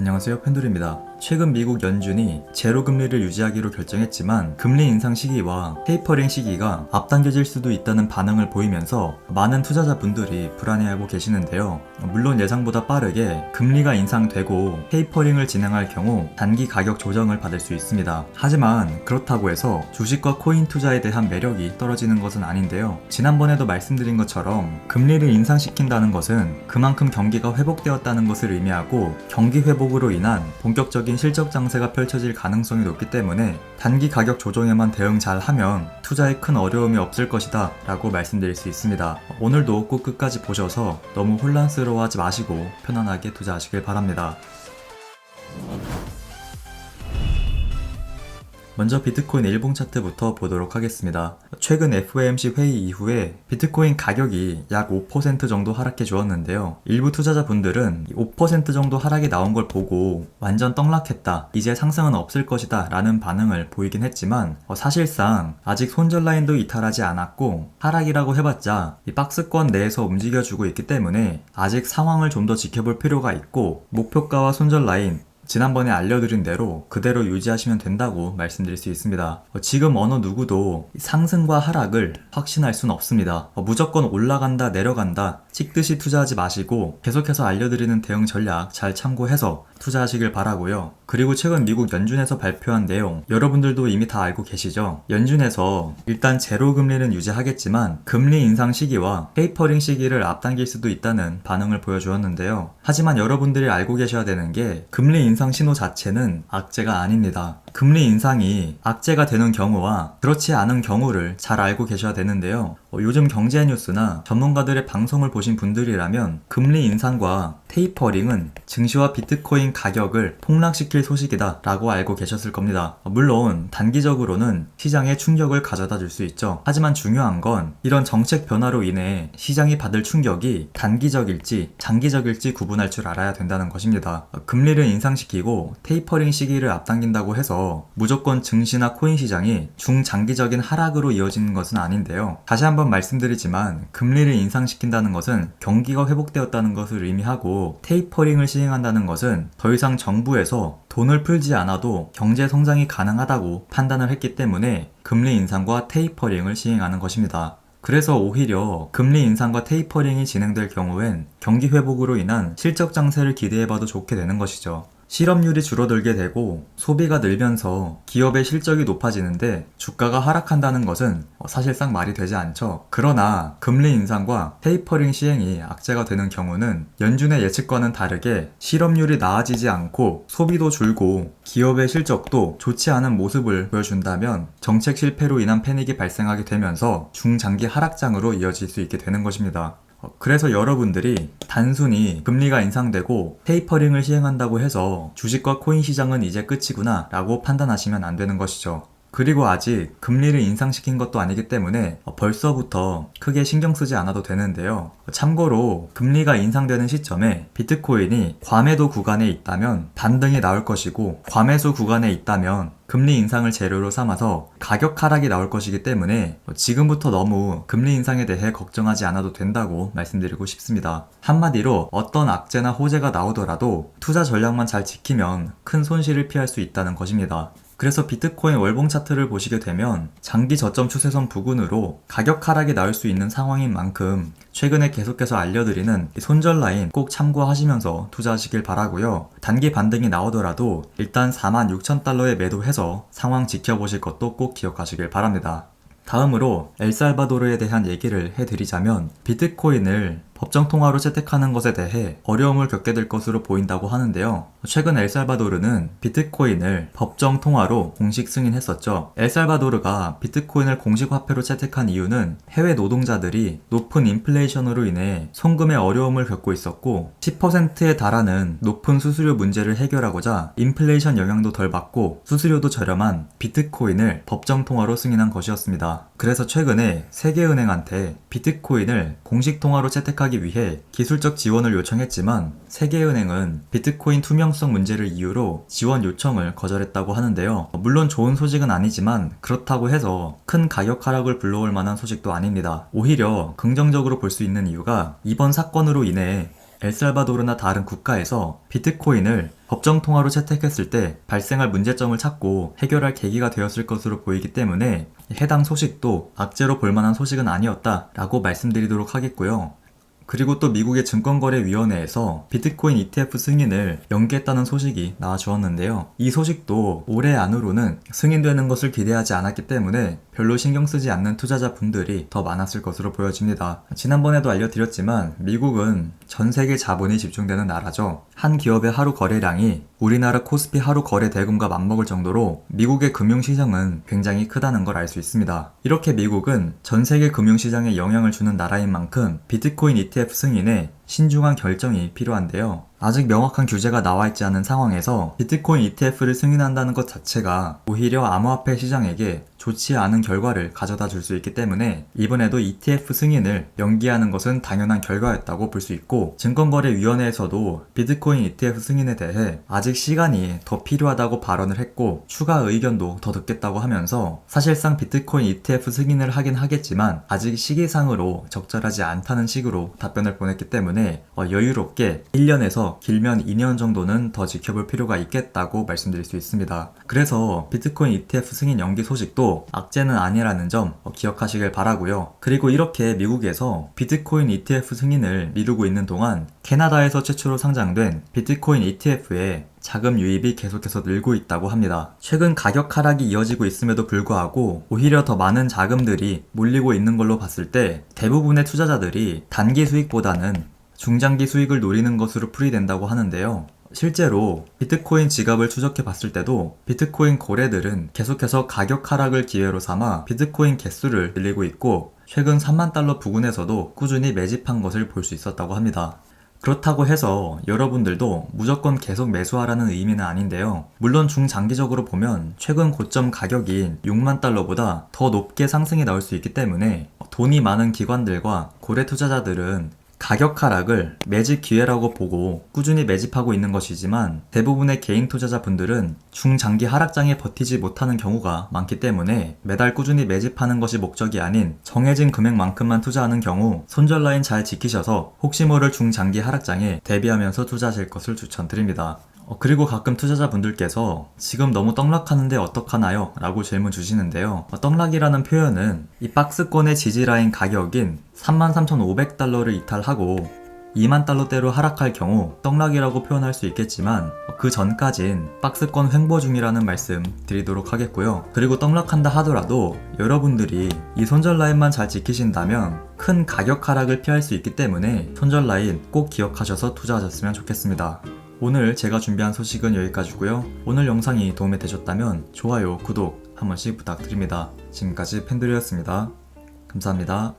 안녕하세요 펜돌입니다. 최근 미국 연준이 제로 금리를 유지하기로 결정했지만 금리 인상 시기와 테이퍼링 시기가 앞당겨질 수도 있다는 반응을 보이면서 많은 투자자분들이 불안해하고 계시는데요. 물론 예상보다 빠르게 금리가 인상되고 테이퍼링을 진행할 경우 단기 가격 조정을 받을 수 있습니다. 하지만 그렇다고 해서 주식과 코인 투자에 대한 매력이 떨어지는 것은 아닌데요. 지난번에도 말씀드린 것처럼 금리를 인상시킨다는 것은 그만큼 경기가 회복되었다는 것을 의미하고 경기 회복으로 인한 본격적인 실적 장세가 펼쳐질 가능성이 높기 때문에 단기 가격 조정에만 대응 잘 하면 투자에 큰 어려움이 없을 것이다 라고 말씀드릴 수 있습니다. 오늘도 꼭 끝까지 보셔서 너무 혼란스러워하지 마시고 편안하게 투자하시길 바랍니다. 먼저 비트코인 일봉 차트부터 보도록 하겠습니다. 최근 FOMC 회의 이후에 비트코인 가격이 약 5% 정도 하락해 주었는데요. 일부 투자자분들은 5% 정도 하락이 나온 걸 보고 완전 떡락했다. 이제 상승은 없을 것이다. 라는 반응을 보이긴 했지만 어, 사실상 아직 손절 라인도 이탈하지 않았고 하락이라고 해봤자 이 박스권 내에서 움직여주고 있기 때문에 아직 상황을 좀 더 지켜볼 필요가 있고 목표가와 손절 라인 지난번에 알려드린 대로 그대로 유지하시면 된다고 말씀드릴 수 있습니다. 어, 지금 어느 누구도 상승과 하락을 확신할 수는 없습니다. 어, 무조건 올라간다, 내려간다, 찍듯이 투자하지 마시고 계속해서 알려드리는 대응 전략 잘 참고해서 투자하시길 바라고요. 그리고 최근 미국 연준에서 발표한 내용 여러분들도 이미 다 알고 계시죠? 연준에서 일단 제로 금리는 유지하겠지만 금리 인상 시기와 페이퍼링 시기를 앞당길 수도 있다는 반응을 보여주었는데요. 하지만 여러분들이 알고 계셔야 되는 게 금리 인상 신호 자체는 악재가 아닙니다. 금리 인상이 악재가 되는 경우와 그렇지 않은 경우를 잘 알고 계셔야 되는데요. 어, 요즘 경제 뉴스나 전문가들의 방송을 보신 분들이라면 금리 인상과 테이퍼링은 증시와 비트코인 가격을 폭락시킬 소식이다 라고 알고 계셨을 겁니다. 어, 물론 단기적으로는 시장에 충격을 가져다 줄 수 있죠. 하지만 중요한 건 이런 정책 변화로 인해 시장이 받을 충격이 단기적일지 장기적일지 구분할 줄 알아야 된다는 것입니다. 어, 금리를 인상시키고 테이퍼링 시기를 앞당긴다고 해서 무조건 증시나 코인 시장이 중장기적인 하락으로 이어지는 것은 아닌데요. 다시 한번 말씀드리지만 금리를 인상시킨다는 것은 경기가 회복되었다는 것을 의미하고 테이퍼링을 시행한다는 것은 더 이상 정부에서 돈을 풀지 않아도 경제 성장이 가능하다고 판단을 했기 때문에 금리 인상과 테이퍼링을 시행하는 것입니다. 그래서 오히려 금리 인상과 테이퍼링이 진행될 경우엔 경기 회복으로 인한 실적 장세를 기대해봐도 좋게 되는 것이죠. 실업률이 줄어들게 되고 소비가 늘면서 기업의 실적이 높아지는데 주가가 하락한다는 것은 사실상 말이 되지 않죠. 그러나 금리 인상과 테이퍼링 시행이 악재가 되는 경우는 연준의 예측과는 다르게 실업률이 나아지지 않고 소비도 줄고 기업의 실적도 좋지 않은 모습을 보여준다면 정책 실패로 인한 패닉이 발생하게 되면서 중장기 하락장으로 이어질 수 있게 되는 것입니다. 어, 그래서 여러분들이 단순히 금리가 인상되고 테이퍼링을 시행한다고 해서 주식과 코인 시장은 이제 끝이구나 라고 판단하시면 안 되는 것이죠. 그리고 아직 금리를 인상시킨 것도 아니기 때문에 벌써부터 크게 신경 쓰지 않아도 되는데요. 참고로 금리가 인상되는 시점에 비트코인이 과매도 구간에 있다면 반등이 나올 것이고 과매수 구간에 있다면 금리 인상을 재료로 삼아서 가격 하락이 나올 것이기 때문에 지금부터 너무 금리 인상에 대해 걱정하지 않아도 된다고 말씀드리고 싶습니다. 한마디로 어떤 악재나 호재가 나오더라도 투자 전략만 잘 지키면 큰 손실을 피할 수 있다는 것입니다. 그래서 비트코인 월봉 차트를 보시게 되면 장기 저점 추세선 부근으로 가격 하락이 나올 수 있는 상황인 만큼 최근에 계속해서 알려드리는 손절 라인 꼭 참고하시면서 투자하시길 바라고요. 단기 반등이 나오더라도 일단 46,000달러에 매도해서 상황 지켜보실 것도 꼭 기억하시길 바랍니다. 다음으로 엘살바도르에 대한 얘기를 해드리자면 비트코인을 법정 통화로 채택하는 것에 대해 어려움을 겪게 될 것으로 보인다고 하는데요. 최근 엘살바도르는 비트코인을 법정 통화로 공식 승인했었죠. 엘살바도르가 비트코인을 공식 화폐로 채택한 이유는 해외 노동자들이 높은 인플레이션으로 인해 송금에 어려움을 겪고 있었고 10%에 달하는 높은 수수료 문제를 해결하고자 인플레이션 영향도 덜 받고 수수료도 저렴한 비트코인을 법정 통화로 승인한 것이었습니다. 그래서 최근에 세계은행한테 비트코인을 공식 통화로 채택하기 위해 기술적 지원을 요청했지만 세계은행은 비트코인 투명성 문제를 이유로 지원 요청을 거절했다고 하는데요. 물론 좋은 소식은 아니지만 그렇다고 해서 큰 가격 하락을 불러올 만한 소식도 아닙니다. 오히려 긍정적으로 볼 수 있는 이유가 이번 사건으로 인해 엘살바도르나 다른 국가에서 비트코인을 법정 통화로 채택했을 때 발생할 문제점을 찾고 해결할 계기가 되었을 것으로 보이기 때문에 해당 소식도 악재로 볼 만한 소식은 아니었다라고 말씀드리도록 하겠고요. 그리고 또 미국의 증권거래위원회에서 비트코인 ETF 승인을 연기했다는 소식이 나와 주었는데요. 이 소식도 올해 안으로는 승인되는 것을 기대하지 않았기 때문에 별로 신경 쓰지 않는 투자자 분들이 더 많았을 것으로 보여집니다. 지난번에도 알려드렸지만 미국은 전 세계 자본이 집중되는 나라죠. 한 기업의 하루 거래량이 우리나라 코스피 하루 거래 대금과 맞먹을 정도로 미국의 금융시장은 굉장히 크다는 걸 알 수 있습니다. 이렇게 미국은 전 세계 금융시장에 영향을 주는 나라인 만큼 비트코인 ETF 승인에 신중한 결정이 필요한데요. 아직 명확한 규제가 나와 있지 않은 상황에서 비트코인 ETF를 승인한다는 것 자체가 오히려 암호화폐 시장에게 좋지 않은 결과를 가져다 줄 수 있기 때문에 이번에도 ETF 승인을 연기하는 것은 당연한 결과였다고 볼 수 있고 증권거래위원회에서도 비트코인 ETF 승인에 대해 아직 시간이 더 필요하다고 발언을 했고 추가 의견도 더 듣겠다고 하면서 사실상 비트코인 ETF 승인을 하긴 하겠지만 아직 시기상으로 적절하지 않다는 식으로 답변을 보냈기 때문에 어, 여유롭게 1년에서 길면 2년 정도는 더 지켜볼 필요가 있겠다고 말씀드릴 수 있습니다. 그래서 비트코인 ETF 승인 연기 소식도 악재는 아니라는 점 어, 기억하시길 바라고요. 그리고 이렇게 미국에서 비트코인 ETF 승인을 미루고 있는 동안 캐나다에서 최초로 상장된 비트코인 ETF에 자금 유입이 계속해서 늘고 있다고 합니다. 최근 가격 하락이 이어지고 있음에도 불구하고 오히려 더 많은 자금들이 몰리고 있는 걸로 봤을 때 대부분의 투자자들이 단기 수익보다는 중장기 수익을 노리는 것으로 풀이된다고 하는데요. 실제로 비트코인 지갑을 추적해 봤을 때도 비트코인 거래들은 계속해서 가격 하락을 기회로 삼아 비트코인 개수를 늘리고 있고 최근 3만 달러 부근에서도 꾸준히 매집한 것을 볼 수 있었다고 합니다. 그렇다고 해서 여러분들도 무조건 계속 매수하라는 의미는 아닌데요. 물론 중장기적으로 보면 최근 고점 가격인 6만 달러보다 더 높게 상승이 나올 수 있기 때문에 돈이 많은 기관들과 고래 투자자들은 가격 하락을 매집 기회라고 보고 꾸준히 매집하고 있는 것이지만 대부분의 개인 투자자분들은 중장기 하락장에 버티지 못하는 경우가 많기 때문에 매달 꾸준히 매집하는 것이 목적이 아닌 정해진 금액만큼만 투자하는 경우 손절 라인 잘 지키셔서 혹시 모를 중장기 하락장에 대비하면서 투자하실 것을 추천드립니다. 어, 그리고 가끔 투자자분들께서 지금 너무 떡락하는데 어떡하나요? 라고 질문 주시는데요. 어, 떡락이라는 표현은 이 박스권의 지지라인 가격인 33,500달러를 이탈하고 2만 달러대로 하락할 경우 떡락이라고 표현할 수 있겠지만 그 전까진 박스권 횡보 중이라는 말씀 드리도록 하겠고요. 그리고 떡락한다 하더라도 여러분들이 이 손절 라인만 잘 지키신다면 큰 가격 하락을 피할 수 있기 때문에 손절 라인 꼭 기억하셔서 투자하셨으면 좋겠습니다. 오늘 제가 준비한 소식은 여기까지고요. 오늘 영상이 도움이 되셨다면 좋아요, 구독 한 번씩 부탁드립니다. 지금까지 팬들이었습니다. 감사합니다.